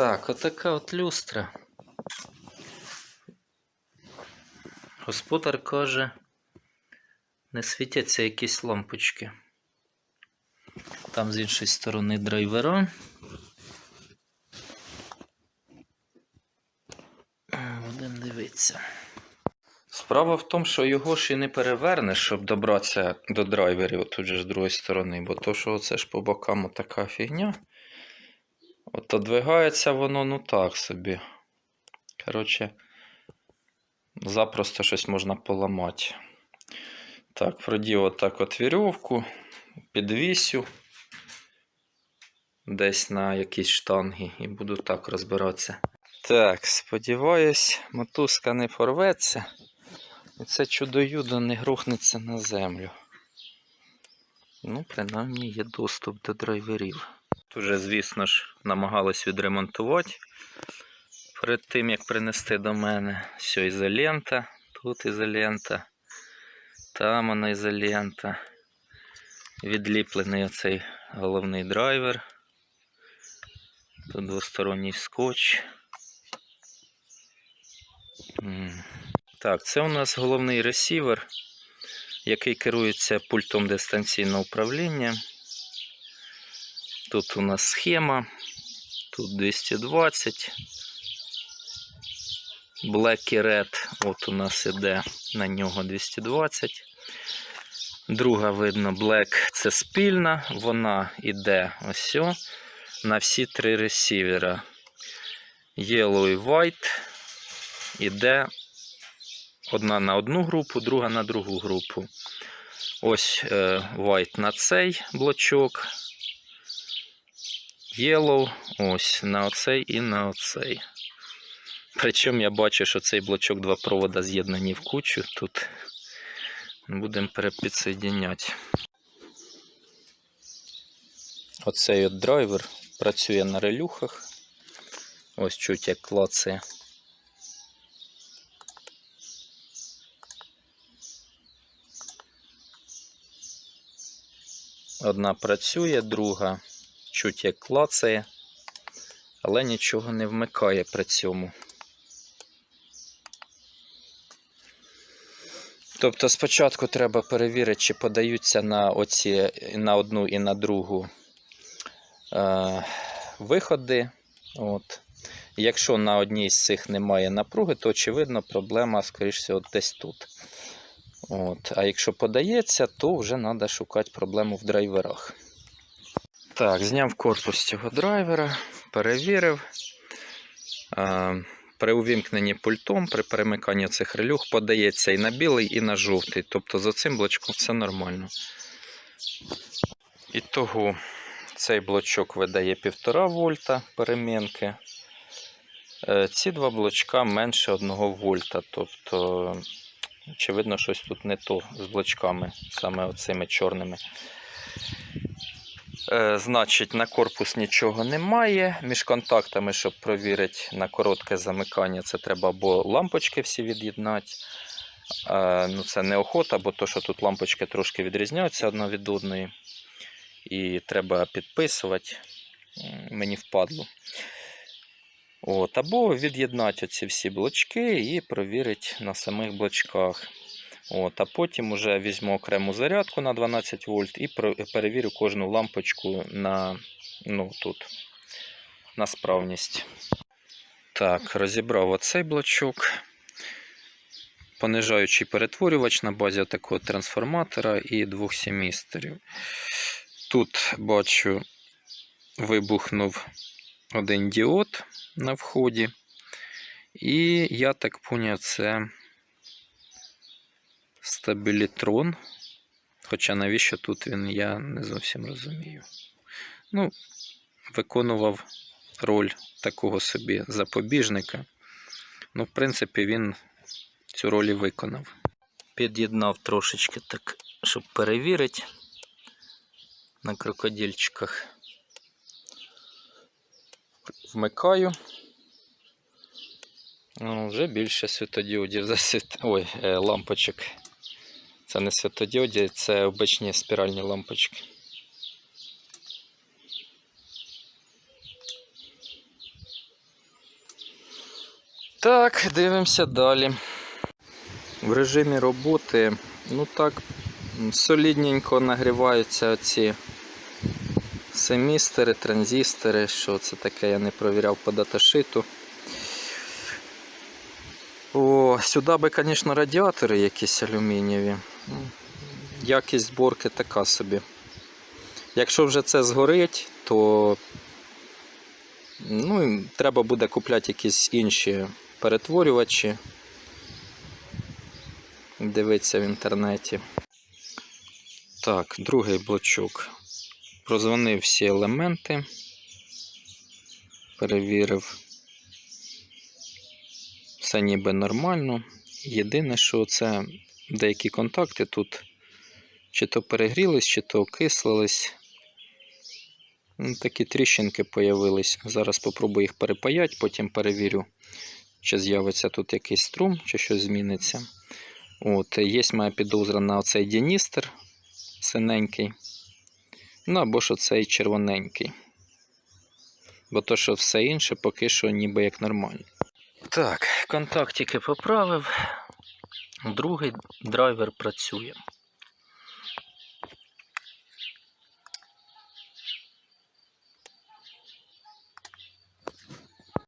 Так, отака от люстра. Господар каже, не світяться якісь лампочки. Там з іншої сторони драйвера. Будемо дивитися. Справа в тому, що його ж і не перевернеш, щоб добратися до драйверів тут же з другої сторони, бо то, що це ж по бокам така фігня. От одвигається воно, ну так собі. Коротше, запросто щось можна поламати. Так, продів отак от вірьовку, підвісю десь на якісь штанги і буду так розбиратися. Так, сподіваюсь, мотузка не порветься. І це чудо-юдо не грухнеться на землю. Ну, принаймні є доступ до драйверів. Тут же, звісно ж, намагались відремонтувати перед тим, як принести до мене. Все, ізолента, тут ізолента, там вона ізолента. Відліплений оцей головний драйвер. Тут двосторонній скотч. Так, це у нас головний ресівер, який керується пультом дистанційного управління. Тут у нас схема, тут 220. Black і Red, от у нас іде на нього 220. Друга видно, Black це спільна, вона йде ось на всі три ресівера. Yellow і White іде одна на одну групу, друга на другу групу. Ось е, White на цей блочок. Yellow ось на оцей і на оцей. Причому я бачу, що цей блочок два провода з'єднані в кучу. Тут будемо перепідсоєдняти. Оцей от драйвер працює на релюхах. Ось чуть як клацає. Одна працює, друга чуть як клацає, але нічого не вмикає при цьому. Тобто спочатку треба перевірити, чи подаються на оці на одну і на другу е, виходи. От. Якщо на одній з цих немає напруги, то очевидно проблема, скоріш всього, десь тут. От. А якщо подається, то вже треба шукати проблему в драйверах. Так, зняв корпус цього драйвера, перевірив. Е, При увімкненні пультом, при перемиканні цих релюх подається і на білий, і на жовтий. Тобто за цим блочком все нормально. І того цей блочок видає 1,5 вольта перемінки. Е, Ці два блочка менше 1 вольта. Тобто, очевидно, щось тут не то з блочками, саме оцими чорними. Е, Значить, на корпус нічого немає. Між контактами, щоб провірити на коротке замикання, це треба або лампочки всі від'єднати. Е, Ну, це не охота, бо то, що тут лампочки трошки відрізняються одна від одної. І треба підписувати. Мені впадло. От, або від'єднати оці всі блочки і провірити на самих блочках. От, а потім вже візьму окрему зарядку на 12 вольт і перевірю кожну лампочку на, ну, тут, на справність. Так, розібрав оцей блочок. Понижаючий перетворювач на базі такого трансформатора і двох семістерів. Тут бачу, вибухнув один діод на вході. І я так поняв, це стабілітрон. Хоча навіщо тут він, я не зовсім розумію. Ну, виконував роль такого собі запобіжника. Ну, в принципі, він цю роль і виконав. Під'єднав трошечки так, щоб перевірити на крокодильчиках. Вмикаю. Ну, вже більше світодіодів засвіт... Ой, е, лампочок. Це не світодіоді, це обичні спіральні лампочки. Так, дивимося далі. В режимі роботи, ну так, солідненько нагріваються ці семістери, транзистори. Що це таке, я не провіряв по даташиту. О, сюди би, звісно, радіатори якісь алюмінієві. Якість зборки така собі. Якщо вже це згорить, то ну, треба буде купляти якісь інші перетворювачі. Дивитися в інтернеті. Так, другий блочок. Прозвонив всі елементи. Перевірив. Все ніби нормально. Єдине, що це деякі контакти тут чи то перегрілись, чи то окислились. Ну, Такі тріщинки появились. Зараз спробую їх перепаяти, потім перевірю, чи з'явиться тут якийсь струм, чи щось зміниться. От, Є моя підозра на оцей діністер синенький. Ну або ж оцей червоненький. Бо то, що все інше поки що ніби як нормально. Так, контактики поправив. Другий драйвер працює.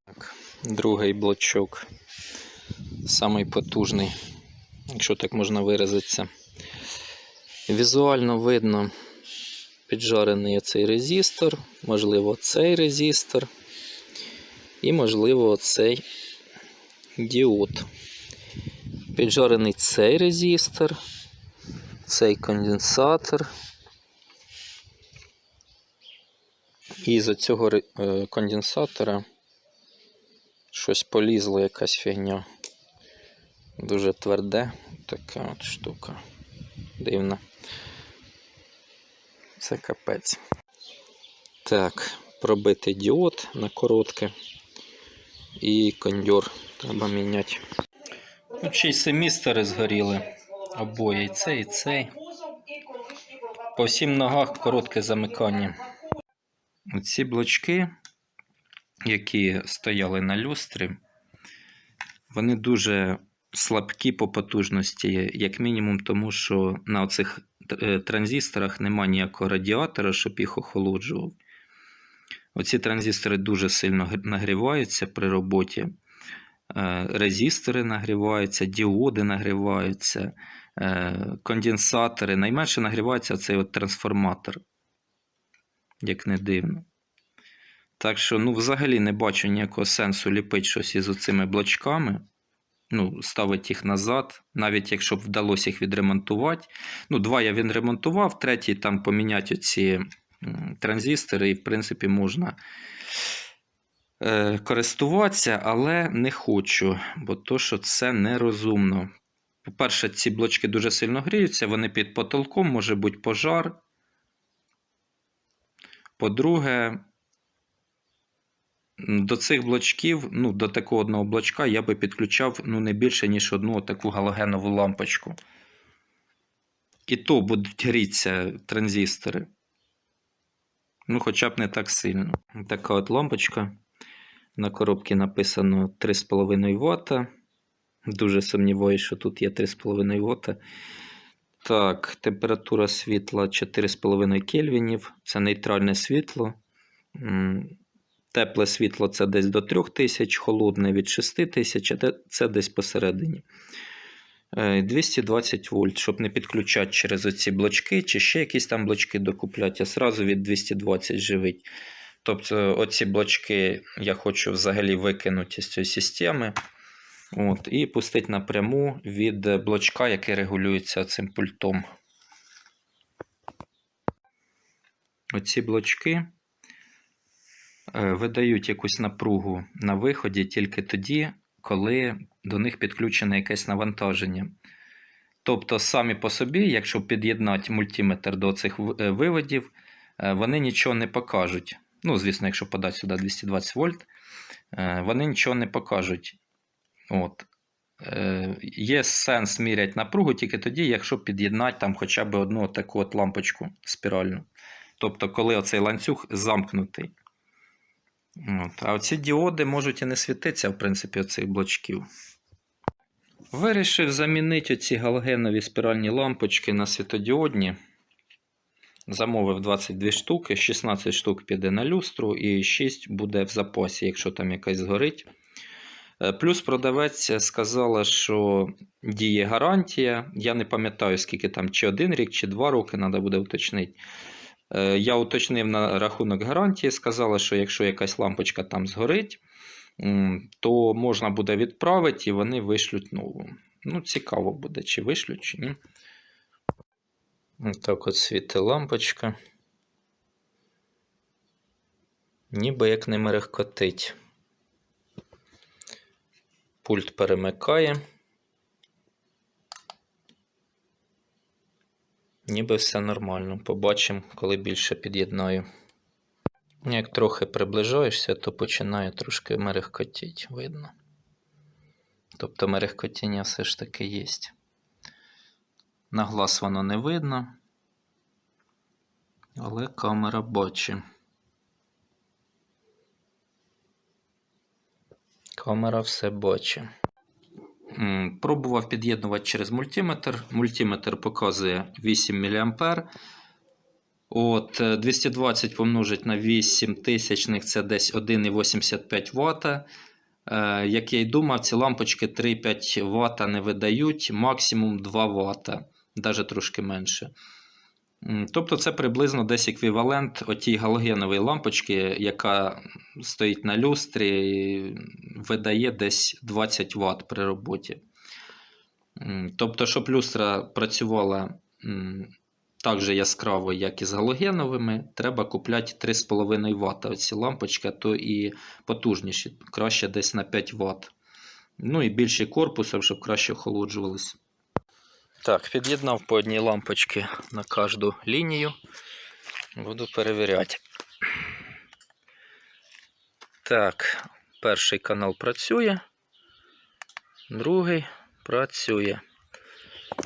Так, другий блочок. Самий потужний, якщо так можна виразитися. Візуально видно піджарений цей резистор, можливо, цей резистор і, можливо, цей діод. Піджарений цей резистор, цей конденсатор. І з цього е, конденсатора щось полізло, якась фігня. Дуже тверде, така от штука. Дивна. Це капець. Так, пробитий діод на коротке. І кондьор треба міняти. Тут ще й семістери згоріли. Обоє і цей, і цей. По всім ногах коротке замикання. Оці блочки, які стояли на люстрі, вони дуже слабкі по потужності, як мінімум, тому що на оцих е, транзисторах немає ніякого радіатора, щоб їх охолоджував. Оці транзистори дуже сильно нагріваються при роботі. Е, Резистори нагріваються, діоди нагріваються, е, конденсатори. Найменше нагрівається цей от трансформатор, як не дивно. Так що, ну, взагалі не бачу ніякого сенсу ліпити щось із оцими блочками. Ну, ставити їх назад, навіть якщо б вдалося їх відремонтувати. Ну, два я відремонтував, третій там поміняти оці транзистори, і, в принципі, можна е, користуватися, але не хочу, бо то, що це нерозумно. По-перше, ці блочки дуже сильно гріються, вони під потолком, може бути пожар. По-друге, до цих блочків, ну, до такого одного блочка я би підключав ну, не більше, ніж одну таку галогенову лампочку. І то будуть грітися транзистори. Ну, хоча б не так сильно. Така от лампочка. На коробці написано 3,5 Вт. Дуже сумніваюся, що тут є 3,5 Вт. Так, температура світла 4,5 кельвінів. Це нейтральне світло. Тепле світло це десь до 3000, холодне від 6000, а це десь посередині. Е, 220 вольт, щоб не підключати через оці блочки, чи ще якісь там блочки докупляти, а сразу від 220 живить. Тобто, оці блочки я хочу взагалі викинути з цієї системи. От, і пустити напряму від блочка, який регулюється цим пультом. Оці блочки е, видають якусь напругу на виході тільки тоді, коли до них підключене якесь навантаження. Тобто, самі по собі, якщо під'єднати мультиметр до цих е, виводів, е, вони нічого не покажуть. Ну, звісно, якщо подати сюди 220 вольт, е, вони нічого не покажуть. От. Е, Є сенс міряти напругу тільки тоді, якщо під'єднати там хоча б одну таку от лампочку спіральну. Тобто, коли оцей ланцюг замкнутий. От. А оці діоди можуть і не світитися, в принципі, оцих блочків. Вирішив замінити оці галогенові спіральні лампочки на світодіодні. Замовив 22 штуки, 16 штук піде на люстру і 6 буде в запасі, якщо там якась згорить. Е, Плюс продавець сказала, що діє гарантія. Я не пам'ятаю, скільки там, чи один рік, чи два роки, треба буде уточнити. Е, Я уточнив на рахунок гарантії, сказала, що якщо якась лампочка там згорить, то можна буде відправити і вони вишлють нову. Ну, цікаво буде, чи вишлють, чи ні. Так от світить лампочка. Ніби як не мерехкотить. Пульт перемикає. Ніби все нормально. Побачимо, коли більше під'єднаю. Як трохи приближаєшся, то починає трошки мерехкотіти, видно. Тобто мерехкотіння все ж таки є. На глаз воно не видно, але камера бачить. Камера все бачить. Пробував під'єднувати через мультиметр. Мультиметр показує 8 мА. От, е, 220 помножить на 8 тисячних це десь 1,85 Вт. Е, як я й думав, ці лампочки 3-5 Вт не видають, максимум 2 Вт, навіть трошки менше. Тобто це приблизно десь еквівалент отій галогенової лампочки, яка стоїть на люстрі, і видає десь 20 Вт при роботі. Тобто, щоб люстра працювала так же яскраво, як і з галогеновими, треба купляти 3,5 Вт. Оці лампочки, то і потужніші, краще десь на 5 Вт. Ну і більший корпус, щоб краще охолоджувалися. Так, під'єднав по одній лампочці на кожну лінію. Буду перевіряти. Так, перший канал працює, другий працює.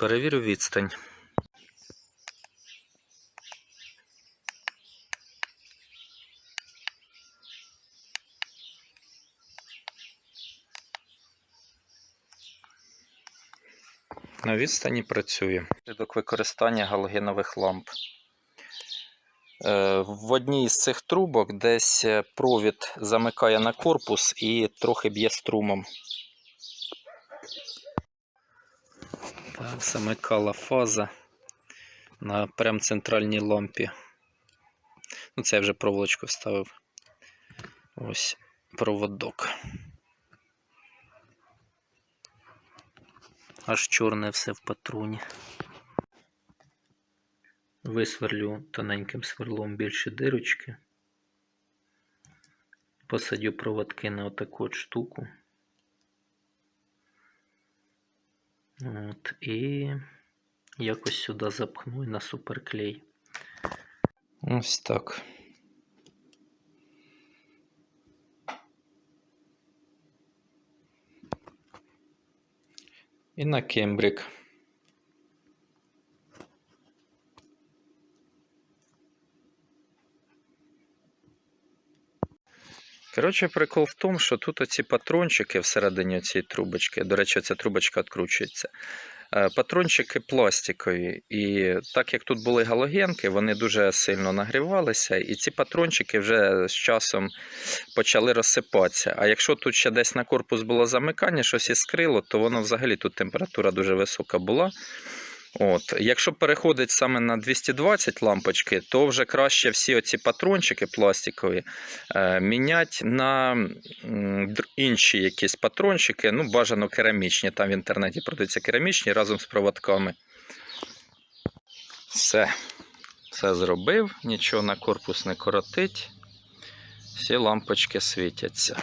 Перевірю відстань. На відстані працює. Слідок використання галогенових ламп. Е, В одній із цих трубок десь е, провід замикає на корпус і трохи б'є струмом. Так, замикала фаза на прям центральній лампі. Ну, це я вже проволочку вставив. Ось проводок. Аж чорне все в патроні. Висверлю тоненьким сверлом більші дирочки. Посадю проводки на отаку от штуку. От, і якось сюди запхну і на суперклей. Ось так. І на кембрик. Коротше, прикол в тому, що тут оці патрончики всередині цієї трубочки, до речі, ця трубочка відкручується. Е, Патрончики пластикові, і так як тут були галогенки, вони дуже сильно нагрівалися, і ці патрончики вже з часом почали розсипатися. А якщо тут ще десь на корпус було замикання, щось іскрило, то воно взагалі тут температура дуже висока була. От. Якщо переходить саме на 220 лампочки, то вже краще всі оці патрончики пластикові е, міняти на інші якісь патрончики, ну бажано керамічні. Там в інтернеті продаються керамічні разом з проводками. Все. Все зробив, нічого на корпус не коротить. Всі лампочки світяться.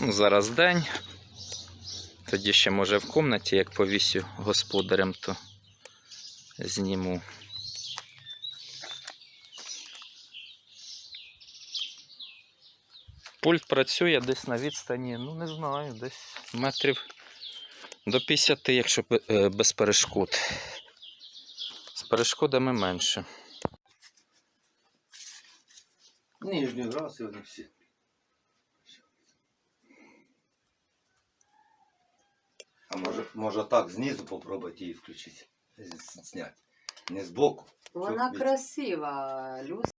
Зараз день. Тоді ще може в комнаті, як повісю господарем, то зніму. Пульт працює десь на відстані, ну не знаю, десь метрів до 50, якщо е, без перешкод. З перешкодами менше. Нижній раз і вони всі. А може, може так знизу попробувати її включити, зняти. Не збоку. Вона красива, люстра.